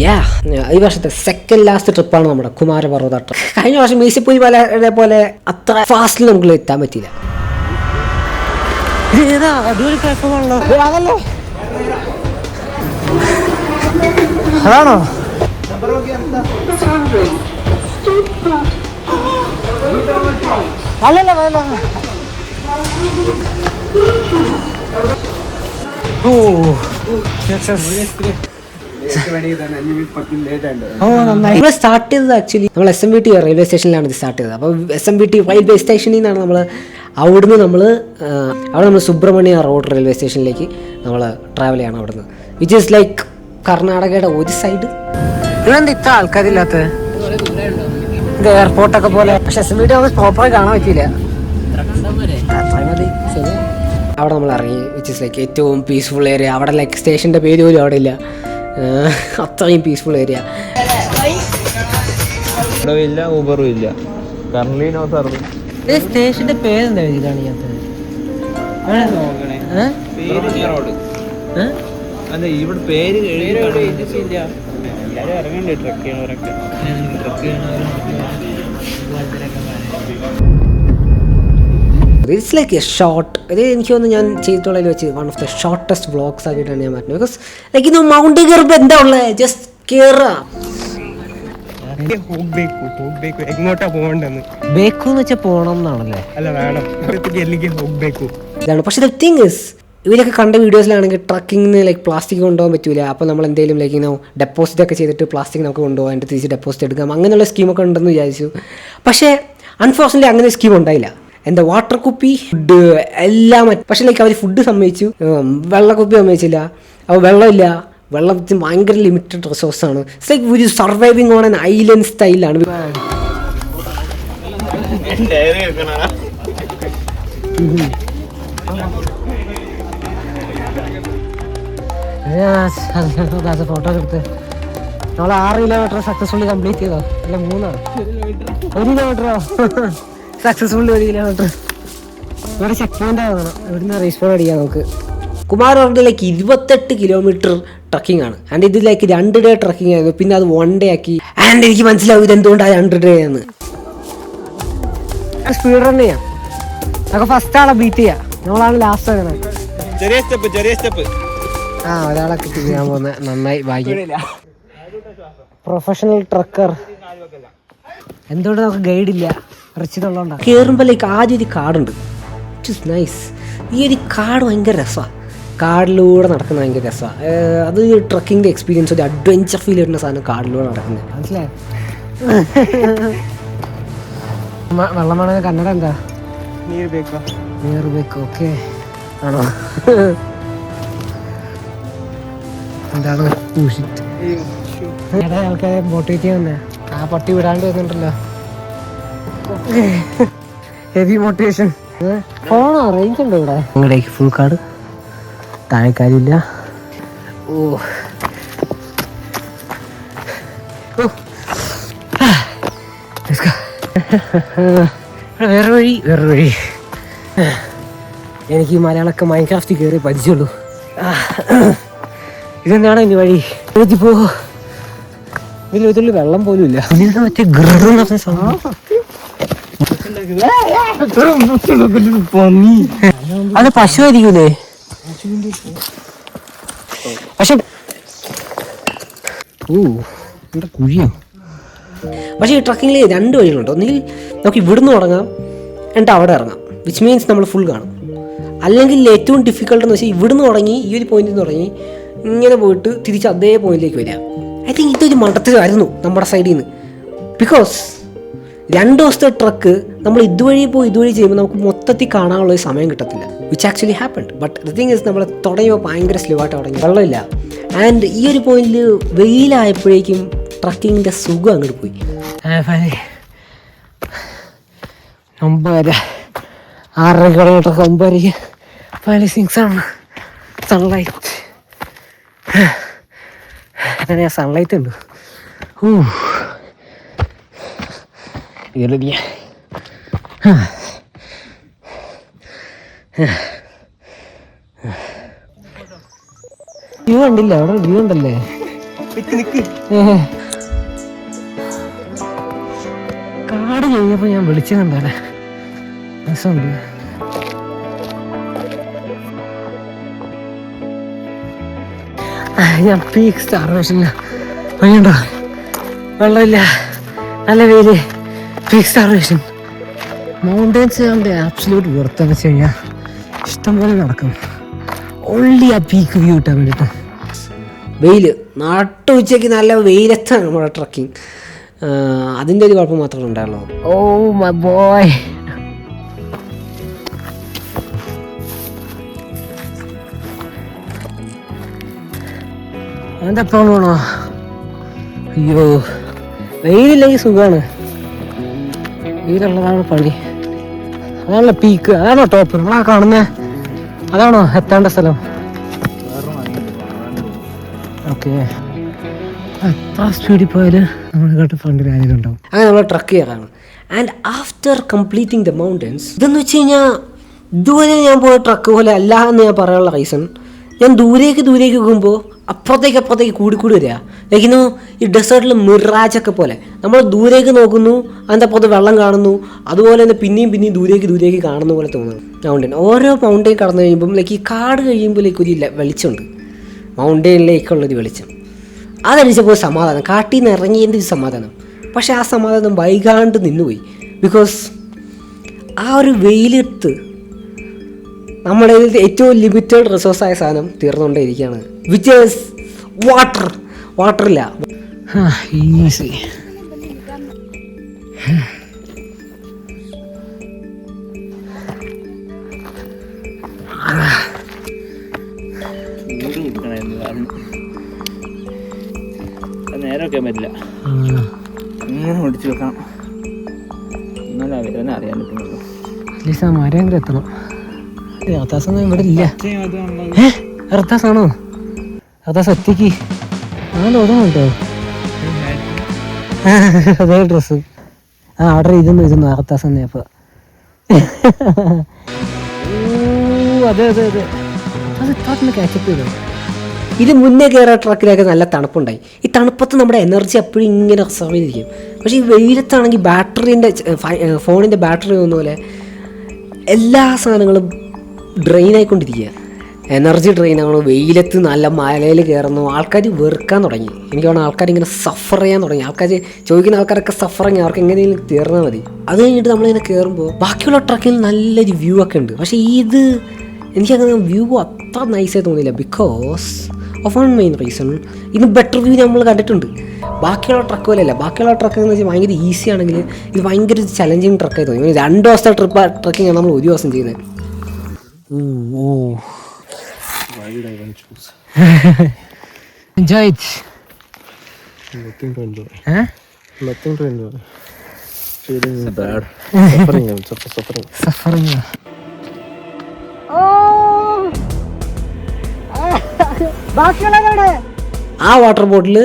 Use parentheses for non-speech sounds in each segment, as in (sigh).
യാ ഈ വർഷത്തെ second last ട്രിപ്പാണ് നമ്മുടെ കുമാരപർവത ട്രിപ്പ് കഴിഞ്ഞ വർഷം മീസിപ്പുലി പോലെ പോലെ അത്ര ഫാസ്റ്റിൽ നമുക്ക് എത്താൻ പറ്റിയില്ല. അതല്ലേ അതാണോ? അല്ലല്ല അല്ല ഓ നമ്മൾ സ്റ്റാർട്ട് ചെയ്തത് ആക്ച്വലി നമ്മൾ S M B T railway സ്റ്റേഷനിലാണ് ഇത് സ്റ്റാർട്ട് ചെയ്തത്. അപ്പോൾ S M B T railway സ്റ്റേഷനിൽ നിന്നാണ് നമ്മൾ അവിടുന്ന് നമ്മൾ അവിടെ നമ്മൾ സുബ്രഹ്മണ്യ റോഡ് റെയിൽവേ സ്റ്റേഷനിലേക്ക് നമ്മൾ ട്രാവൽ ചെയ്യണം അവിടുന്ന്. വിച്ച് ഇസ് ലൈക്ക് കർണാടകയുടെ ഒരു സൈഡ് ഇതെന്താ ഇത്ര ആൾക്കാരില്ലാത്തത്? ഇത് എയർപോർട്ടൊക്കെ പോലെ. പക്ഷെ എസ് എം ബി ടി നമുക്ക് പ്രോപ്പറായി കാണാൻ പറ്റിയില്ല. അവിടെ നമ്മൾ ഇറങ്ങി. വിച്ച് ഇസ് ലൈക്ക് ഏറ്റവും പീസ്ഫുൾ ഏരിയ അവിടെ ലൈക്ക് സ്റ്റേഷന്റെ പേര് പോലും അവിടെ ഇല്ല. അത്രയും പീസ്ഫുൾ ഏരിയ ഇല്ല ഊബറും ഇല്ല. നോ സർവീസ് സ്റ്റേഷന്റെ പേരെന്താ അല്ല ഇവിടെ പേര് എല്ലാരും ഇറങ്ങണ്ടേ trek ചെയ്യണവരൊക്കെ trek reels like a short ഇത് എനിക്ക് തോന്നുന്നു ഞാൻ ചെയ്തിട്ടുള്ളതിൽ വെച്ച് one of the shortest vlogs ആക്കിയിട്ടാണ് ഞാൻ മാറ്റുന്നത് ബിക്കോസ് ലൈക്ക് ഇത് മൗണ്ട് കയറുമ്പോൾ എന്താ ഉള്ളത് ജസ്റ്റ് കയറുക ഇവരൊക്കെ കണ്ട വീഡിയോസിലാണെങ്കിൽ ട്രക്കിങ്ങിന് ലൈക്ക് പ്ലാസ്റ്റിക് കൊണ്ടുപോകാൻ പറ്റില്ല അപ്പൊ നമ്മൾ എന്തെങ്കിലും ലൈക്ക് ഇങ്ങനെ ഡെപ്പോസിറ്റ് ഒക്കെ ചെയ്തിട്ട് പ്ലാസ്റ്റിക് നമുക്ക് കൊണ്ടുപോകാം. അതിന്റെ തിരിച്ച് ഡെപ്പോസിറ്റ് എടുക്കാം. അങ്ങനെയുള്ള സ്കീമൊക്കെ ഉണ്ടെന്ന് വിചാരിച്ചു. പക്ഷേ അൺഫോർച്ചുനേറ്റ്ലി അങ്ങനെ സ്കീം ഉണ്ടായില്ല. എന്താ വാട്ടർ കുപ്പി ഫുഡ് എല്ലാം പക്ഷെ ലൈക്ക് അവർ ഫുഡ് സമ്മതിച്ചു വെള്ളക്കുപ്പി സമ്മതിച്ചില്ല അപ്പോൾ വെള്ളമില്ല വെള്ളത്തിന് ഭയങ്കര ലിമിറ്റഡ് റിസോഴ്സ് ഇറ്റ്സ് ലൈക്ക് ഒരു സർവൈവിങ് ഓൺ ആൻ ഐലൻഡ് സ്റ്റൈലാണ് ഫോട്ടോ എടുത്ത് നമ്മൾ ആറ് കിലോമീറ്റർ സക്സസ്ഫുള്ളി കംപ്ലീറ്റ് ചെയ്തോ അല്ല മൂന്നാണ് ഒരു കിലോമീറ്ററോ സക്സസ്ഫുള്ളി ഒരു കിലോമീറ്റർ ഇവിടെ ചെക്ക് പോയിന്റ് ആവണം ഇവിടുന്ന് റീസ്പോൺ അടിക്കാം നമുക്ക്. കുമാരവർദ്ധയിലേക്ക് ഇരുപത്തെട്ട് കിലോമീറ്റർ ട്രക്കിംഗ് ആണ്. ആൻഡ് ഇതിലേക്ക് രണ്ട് ഡേ ട്രക്കിംഗ് ആയിരുന്നു. പിന്നെ അത് വൺ ഡേ ആക്കി. ആൻഡ് എനിക്ക് മനസ്സിലാവും ഇത് എന്തുകൊണ്ടാണ് രണ്ട് ഡേ എന്ന് സ്പീഡ് റൺ ചെയ്യാം. നമുക്ക് ഫസ്റ്റ് ആളെ ബീറ്റ് ചെയ്യാം. നമ്മളാണ് ലാസ്റ്റ് വരുന്നത് ചെറിയ സ്റ്റെപ്പ് ചെറിയ സ്റ്റെപ്പ് ആ ഒരാളെ കിട്ടി ചെയ്യാൻ പോകുന്ന നന്നായി ഭാഗ്യം. പ്രൊഫഷണൽ ട്രക്കർ എന്തുകൊണ്ട് നമുക്ക് ഗൈഡ് ഇല്ല? ഇറച്ചിന്നുള്ളതുകൊണ്ടാണ് കയറുമ്പോഴേക്ക് ആദ്യം ഒരു കാടുണ്ട്. ഇറ്റ് ഇസ് നൈസ് ഈ ഒരു കാട് ഭയങ്കര രസമാണ് കാടിലൂടെ നടക്കുന്ന ഭയങ്കര രസമാണ് അത് ട്രക്കിങ്ങിന്റെ എക്സ്പീരിയൻസ് ഒരു അഡ്വഞ്ചർ ഫീൽ ചെയ്യുന്ന സാധനം കാടിലൂടെ നടക്കുന്നത് മനസ്സിലായോ? വെള്ളമാണ് കന്നഡ എന്താ? നീർ ബേക്കോ നീർ ബേക്കോ ഓക്കെ ആണോ എന്താണ് oh, ആൾക്കാരെ മോട്ടിവേറ്റ് ചെയ്യുന്നത് ആ പട്ടി വിടാണ്ട് വരുന്നുണ്ടല്ലോ. ഹെവി മോട്ടിവേഷൻ ഫോണോ റേഞ്ച് ഉണ്ടോ ഇവിടെ? ഇങ്ങടേക്ക് ഫുൾ കാർഡ് താഴെക്കാരില്ല ഓ വേറെ വഴി. വേറെ വഴി. എനിക്ക് ഈ മലയാളമൊക്കെ മൈൻക്രാഫ്റ്റ് കയറി പഠിച്ചുള്ളൂ. ഇതെന്താണ് ഇനി വഴി? എനിക്ക് പോ ഇതിൽ ഇതിൽ വെള്ളം പോലും ഇല്ല മറ്റേ ഗ്രന്ന് അത് പശു ആയിരിക്കൂലേ? പക്ഷെ ഓ എന്താ കുഴിയോ? പക്ഷേ ഈ ട്രക്കിങ്ങിൽ രണ്ട് വഴികളുണ്ട്. ഒന്നിൽ നമുക്ക് ഇവിടുന്ന് തുടങ്ങാം എന്നിട്ട് അവിടെ ഇറങ്ങാം വിച്ച് മീൻസ് നമ്മൾ ഫുൾ കാണും. അല്ലെങ്കിൽ ഏറ്റവും ഡിഫിക്കൾട്ട് എന്ന് വെച്ചാൽ ഇവിടുന്ന് തുടങ്ങി ഈ ഒരു പോയിന്റിൽ നിന്ന് തുടങ്ങി ഇങ്ങനെ പോയിട്ട് തിരിച്ച് അതേ പോയിന്റിലേക്ക് വരിക. ഐ തിങ്ക് ഇതൊരു മഠത്തിലായിരുന്നു നമ്മുടെ സൈഡിൽ നിന്ന് ബിക്കോസ് രണ്ട് ദിവസത്തെ ട്രക്ക് നമ്മൾ ഇതുവഴി പോയി ഇതുവഴി ചെയ്യുമ്പോൾ നമുക്ക് മൊത്തത്തിൽ കാണാനുള്ള സമയം കിട്ടത്തില്ല which actually happened but the thing is നമ്മൾ തുടങ്ങിയപ്പോൾ ഭയങ്കര സ്ലോ ആയിട്ട് തുടങ്ങി. വെള്ളമില്ല. ആൻഡ് ഈ ഒരു പോയിന്റിൽ വെയിലായപ്പോഴേക്കും ട്രക്കിങ്ങിന്റെ സുഖം അങ്ങോട്ട് പോയി. ഒമ്പതര. ആറര കിലോമീറ്റർ ഒമ്പതരയ്ക്ക് സിങ്സ് ആണ്. സൺലൈറ്റ് അങ്ങനെ സൺലൈറ്റ് ഉണ്ട്. ഊ ഇതിലില്ല വ്യൂ കണ്ടില്ല അവിടെ വ്യൂ ഉണ്ടല്ലേ കാട് കഴിഞ്ഞപ്പോ ഞാൻ വിളിച്ചതുണ്ടല്ലേ രസമുണ്ട് ഞാൻ പീക്ക് സ്റ്റാർ വഴിയുണ്ടോ വെള്ളമില്ല. നല്ല വെയിൽ. വേഷൻ മൗണ്ടൻസ് കണ്ട് ആബ്സല്യൂട്ട് വെറുതെ വെച്ച് കഴിഞ്ഞാൽ ഇഷ്ടംപോലെ നടക്കും. ഓൺലി ആ പീക്ക് വ്യൂ കിട്ടാൻ വേണ്ടിയിട്ട് വെയിൽ. നാട്ടു ഉച്ചയ്ക്ക് നല്ല വെയിലത്താണ് നമ്മുടെ ട്രക്കിംഗ് അതിന്റെ ഒരു കുഴപ്പം മാത്രമേ ഉണ്ടായുള്ളൂ. ഓ മൈ ബോയ് എന്താ പോണോ അയ്യോ വെയിലില്ലെങ്കിൽ സുഖമാണ്. വെയിലുള്ളതാണ് പണി. അതാണല്ലോ പീക്ക് അതാണോ ടോപ്പ് നമ്മളാ കാണുന്നേ? അതാണോ എത്തേണ്ട സ്ഥലം? ഓക്കെ എത്ര സ്പീഡിൽ പോയാലും നമ്മൾ കേട്ട് ഫ്രണ്ടിൽ ആരെങ്കിലും ഉണ്ടാവും അങ്ങനെ നമ്മൾ trek ചെയ്യാറാണ് and after completing the mountains ഇതെന്ന് വെച്ച് കഴിഞ്ഞാൽ ഇതുവരെ ഞാൻ പോയ ട്രക്ക് പോലെ അല്ല എന്ന് ഞാൻ പറയാനുള്ള റീസൺ ഞാൻ ദൂരേക്ക് ദൂരേക്ക് പോകുമ്പോൾ അപ്പുറത്തേക്ക് അപ്പുറത്തേക്ക് കൂടിക്കൂടി കൂടി വരിക. ലൈക്കിന്നു ഈ ഡെസേർട്ടിൽ മിറാജൊക്കെ പോലെ. നമ്മൾ ദൂരേക്ക് നോക്കുന്നു അതിന്റെ അപ്പുറത്ത് വെള്ളം കാണുന്നു അതുപോലെ തന്നെ പിന്നെയും പിന്നെയും ദൂരേക്ക് ദൂരേക്ക് കാണുന്ന പോലെ തോന്നുന്നു. മൗണ്ടൻ ഓരോ മൗണ്ടൻ കടന്നു കഴിയുമ്പം ലൈക്ക് ഈ കാട് കഴിയുമ്പോൾ ലൈക്ക് ഒരു വെളിച്ചമുണ്ട്. മൗണ്ടനിലേക്കുള്ളൊരു വെളിച്ചം. അതനുസരിച്ചപ്പോൾ സമാധാനം. കാട്ടിൽ നിന്ന് ഇറങ്ങിയതിന്റെ ഒരു സമാധാനം. പക്ഷേ ആ സമാധാനം വൈകാണ്ട് നിന്നുപോയി. ബിക്കോസ് ആ ഒരു വെയിലെടുത്ത് നമ്മുടെ ഏറ്റവും ലിമിറ്റഡ് റിസോഴ്സ് ആയ സാധനം തീർന്നുകൊണ്ടേയിരിക്കുകയാണ്. വിച്ച് ഈസ് വാട്ടർ വാട്ടറില്ല ഈസി നേരെ വെക്കാൻ പറ്റില്ല ഇങ്ങനെ ഓടിച്ചു വെക്കണം. എന്നാലേ വേദന അറിയാൻ പറ്റുന്നുള്ളൂ. മരം എത്തണം. റത്താസൊന്നും ഇവിടെ ഇല്ല ഏ? റത്താസാണോ റത്താസ് ഒറ്റയ്ക്ക് ആ ഓർമ്മ കേട്ടോ അതേ ഡ്രസ്സ്. ആ ഓർഡർ ചെയ്തെന്ന് ഇരുന്നു അർത്താസ് തന്നെ അപ്പൊ അതെ അതെ അതെ. അത് ഇത്താത്തിന് കാച്ചപ്പ് ചെയ്തോ. ഇത് മുന്നേ കയറിയ ട്രക്കിലൊക്കെ നല്ല തണുപ്പുണ്ടായി. ഈ തണുപ്പത്ത് നമ്മുടെ എനർജി എപ്പോഴും ഇങ്ങനെ റിസർവ് ചെയ്തിരിക്കും. പക്ഷേ ഈ വെയിലത്താണെങ്കിൽ ബാറ്ററീന്റെ ഫോണിന്റെ ബാറ്ററി പോകുന്ന പോലെ എല്ലാ സാധനങ്ങളും ഡ്രെയിൻ ആയിക്കൊണ്ടിരിക്കുക. എനർജി ഡ്രെയിൻ ആണ്. വെയിലത്ത് നല്ല മലയിൽ കയറുന്നു ആൾക്കാർ വെറുക്കാൻ തുടങ്ങി. എനിക്ക് വേണം ആൾക്കാർ ഇങ്ങനെ സഫർ ചെയ്യാൻ തുടങ്ങി. ആൾക്കാർ ചോദിക്കുന്ന ആൾക്കാരൊക്കെ സഫറിങ് അവർക്ക് എങ്ങനെയെങ്കിലും തീർന്നാൽ മതി. അത് കഴിഞ്ഞിട്ട് നമ്മളിങ്ങനെ കയറുമ്പോൾ ബാക്കിയുള്ള ട്രക്കിൽ നല്ലൊരു വ്യൂ ഒക്കെ ഉണ്ട്. പക്ഷേ ഇത് എനിക്കങ്ങനെ വ്യൂ അത്ര നൈസായി തോന്നിയില്ല. Because of one main reason ഇത് ബെറ്റർ വ്യൂ നമ്മൾ കണ്ടിട്ടുണ്ട്. ബാക്കിയുള്ള ട്രക്ക് പോലെയല്ല. ബാക്കിയുള്ള ട്രക്ക് എന്ന് വെച്ചാൽ ഭയങ്കര ഈസി ആണെങ്കിൽ ഇത് ഭയങ്കര ചലഞ്ചിങ് ട്രക്കായി തോന്നി. രണ്ട് ദിവസത്തെ ട്രിപ്പ് ട്രക്കിംഗ് നമ്മൾ ഒരു ദിവസം ചെയ്യുന്നത്. Enjoy (laughs) Nothing to enjoy. ഏഹ് Nothing to enjoy. Feeling bad. (laughs) Suffering. I'm suffer- suffering. Suffering (laughs) ആ വാട്ടർ ബോട്ടിൽ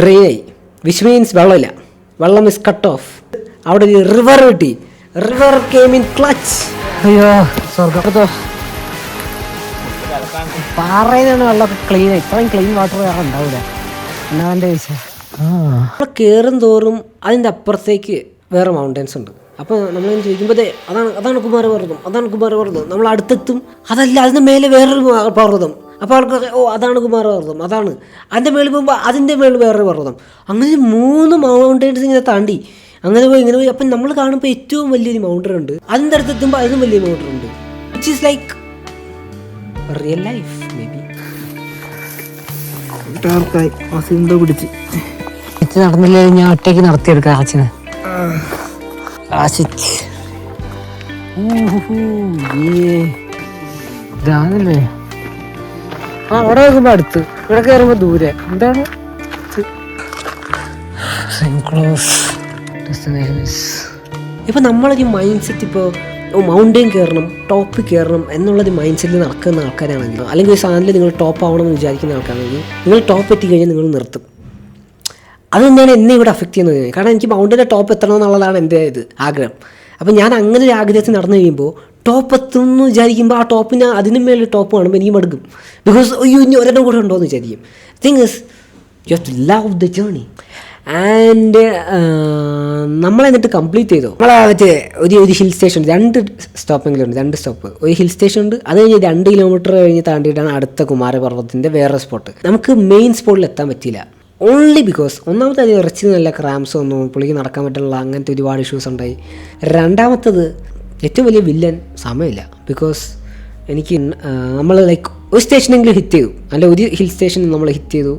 ഡ്രൈ ആയി. വിച്ച് മീൻസ് വെള്ളമില്ല. വെള്ളം ഇസ് കട്ട് ഓഫ് അവിടെ ഒരു റിവർ കിട്ടി. റിവർ കെയിം ഇൻ ക്ലച്ച് അയ്യോ. സ്വർഗത്തോ പാറയിൽ നിന്ന് വെള്ളമൊക്കെ ക്ലീൻ ഇത്രയും ക്ലീൻ വാട്ടർ വേറെ ഉണ്ടാവില്ല എന്നാന്റെ നമ്മൾ കേറും തോറും അതിന്റെ അപ്പുറത്തേക്ക് വേറെ മൗണ്ടൻസ് ഉണ്ട്. അപ്പോൾ നമ്മൾ ചോദിക്കുമ്പോഴേ അതാണ് അതാണ് അതാണ് കുമാരപർവതം അതാണ് കുമാരപർവതം. നമ്മൾ അടുത്തെത്തും അതല്ല അതിന് മേലെ വേറൊരു പർവതം. അപ്പോൾ ആൾക്കാർ ഓ അതാണ് കുമാരപർവതം അതാണ്. അതിന്റെ മേളിൽ പോകുമ്പോൾ അതിന്റെ മേളിൽ വേറൊരു പർവതം. അങ്ങനെ മൂന്ന് മൗണ്ടൻസ് ഇങ്ങനെ താണ്ടി. അങ്ങനെ പോയി ഇങ്ങനെ പോയി. അപ്പം നമ്മൾ കാണുമ്പോൾ ഏറ്റവും വലിയൊരു മൗണ്ടൻ ഉണ്ട്. അതിന്റെ അടുത്ത് എത്തുമ്പോൾ അതിനും വലിയ മൗണ്ടൻ ഉണ്ട്. Which is like real life may be ആൾക്കായി അസിന്തോ പിടിച്ച്. ഇത് നടന്നില്ലേ? ഞാൻ ഒറ്റയ്ക്ക് നടത്തിയെടുക്കാം ആച്ചിന് ആശിച്ച്. ഇതാണല്ലേ? ആ അവിടെ നോക്കുമ്പോ അടുത്ത്. ഇവിടെ കയറുമ്പോ ദൂരെ. എന്താണ്? ഇപ്പൊ നമ്മളൊരു മൈൻഡ് സെറ്റ് ഇപ്പോൾ മൗണ്ടെയിൻ കയറണം ടോപ്പ് കയറണം എന്നുള്ളൊരു മൈൻഡ് സെറ്റിൽ നടക്കുന്ന ആൾക്കാരാണെങ്കിൽ അല്ലെങ്കിൽ ഒരു സാധനത്തിൽ നിങ്ങൾ ടോപ്പ് ആവണം എന്ന് വിചാരിക്കുന്ന ആൾക്കാരാണെങ്കിൽ നിങ്ങൾ ടോപ്പ് എത്തിക്കഴിഞ്ഞാൽ നിങ്ങൾ നിർത്തും. അത് തന്നെയാണ് എന്നെ ഇവിടെ അഫക്റ്റ് ചെയ്യുന്നത്? കാരണം എനിക്ക് മൗണ്ടിന്റെ ടോപ്പ് എത്തണം എന്നുള്ളതാണ് എന്റെ ഇത് ആഗ്രഹം. അപ്പോൾ ഞാൻ അങ്ങനെ ഒരു ആഗ്രഹത്തിൽ നടന്നു കഴിയുമ്പോൾ ടോപ്പ് എത്തും എന്ന് വിചാരിക്കുമ്പോൾ ആ ടോപ്പിന് അതിന് മേലെ ടോപ്പ് കാണുമ്പോൾ എനിക്ക് മടുക്കും. ബിക്കോസ് അയ്യോ ഇനി ഒരെണ്ണം കൂടെ ഉണ്ടോ? എന്ന് വിചാരിക്കും. Thing is you have to love the journey and നമ്മൾ എന്നിട്ട് കംപ്ലീറ്റ് ചെയ്തു? നമ്മളെ മറ്റേ ഒരു ഒരു ഹിൽ സ്റ്റേഷൻ രണ്ട് സ്റ്റോപ്പെങ്കിലും ഉണ്ട് രണ്ട് സ്റ്റോപ്പ് ഒരു ഹിൽ സ്റ്റേഷൻ ഉണ്ട്. അത് കഴിഞ്ഞ് രണ്ട് കിലോമീറ്റർ കഴിഞ്ഞ് താണ്ടിയിട്ടാണ് അടുത്ത കുമാരപർവതത്തിന്റെ വേറെ സ്പോട്ട് നമുക്ക് മെയിൻ സ്പോട്ടിൽ എത്താൻ പറ്റിയില്ല. ഓൺലി ബിക്കോസ് ഒന്നാമത്തെ അത് ഇറച്ചി നല്ല ക്രാംസ് വന്നു പുള്ളിക്ക് നടക്കാൻ പറ്റുള്ള അങ്ങനത്തെ ഒരുപാട് ഇഷ്യൂസ് ഉണ്ടായി. രണ്ടാമത്തത് ഏറ്റവും വലിയ വില്ലൻ സമയമില്ല. ബിക്കോസ് എനിക്ക് നമ്മൾ ലൈക്ക് ഒരു സ്റ്റേഷനെങ്കിലും ഹിറ്റ് ചെയ്തു. അല്ല ഒരു ഹിൽ സ്റ്റേഷൻ നമ്മൾ ഹിറ്റ് ചെയ്തു.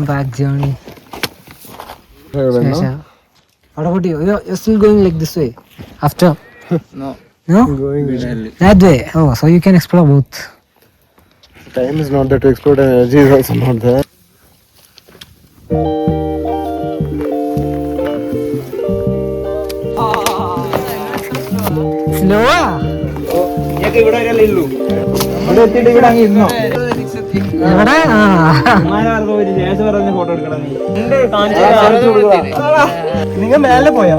കം ബാക്ക് ജേണി അവിടെ കൂട്ടി still going like this way after (laughs) No. No that way oh so you can explore both Time is not there to explore, and energy is also not there. Slow ഞങ്ങൾക്ക് ഇവിടെ വരെയല്ലേ ഉള്ളൂ ഇവിടെ എത്തിയിട്ട് ഇവിടെ അങ്ങ് ഇരുന്നോ എവിടെ? നിങ്ങൾ മേലെ പോയാ.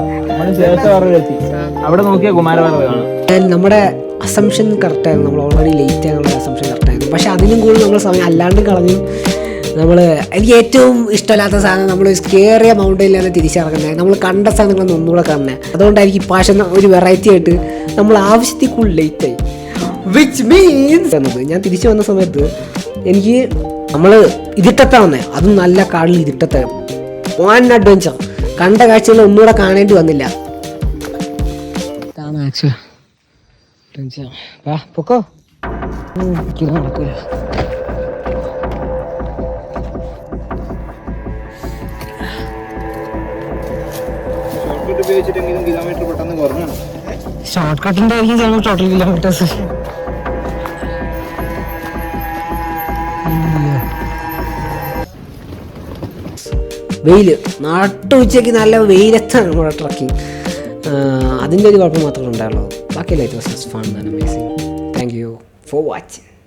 അവിടെ നോക്കിയാ കുമാരപർവതം കാണാം. നമ്മുടെ അസംഷൻ കറക്റ്റായിരുന്നു നമ്മൾ ഓൾറെഡി ലേറ്റ് ആയുള്ള അസംഷൻ കറക്റ്റായിരുന്നു പക്ഷെ അതിനും കൂടുതൽ നമ്മൾ സമയം അല്ലാണ്ട് കളഞ്ഞു. നമ്മൾ എനിക്ക് ഏറ്റവും ഇഷ്ടമില്ലാത്ത സാധനം നമ്മൾ കയറിയ മൗണ്ടനിലാണ് തിരിച്ചിറങ്ങുന്നത് നമ്മൾ കണ്ട സാധനങ്ങളൊന്നും ഒന്നുകൂടെ കാണുന്നത് അതുകൊണ്ടായിരിക്കും ഭാഷ ഒരു വെറൈറ്റി ആയിട്ട് നമ്മൾ ആവശ്യത്തിൽ കൂടുതൽ ലേറ്റായി വിച്ച് മീൻസ് എന്നത് ഞാൻ തിരിച്ചു വന്ന സമയത്ത് എനിക്ക് നമ്മൾ ഇതിട്ടത്താ വന്നേ അതും നല്ല കാടിൽ ഇതിട്ടത്തെ. വൺ അഡ്വഞ്ചർ കണ്ട കാഴ്ചകൾ ഒന്നുകൂടെ കാണേണ്ടി വന്നില്ല. ഇതാണ് ആക്ച്വൽ വാ പൊക്കോ. പെട്ടെന്ന് കുറഞ്ഞു ഷോർട്ട് കട്ടിന്റെ ആയിരിക്കും ചിലപ്പോൾ ടോട്ടൽ കിലോമീറ്റേഴ്സ് വെയിൽ. നാട്ടുച്ചയ്ക്ക് നല്ല വെയിലത്താണ് നമ്മുടെ ട്രക്കിംഗ് അതിന്റെ ഒരു കുഴപ്പം മാത്രമേ ഉണ്ടാവുള്ളൂ. ബാക്കി light was fun amazing thank you for watching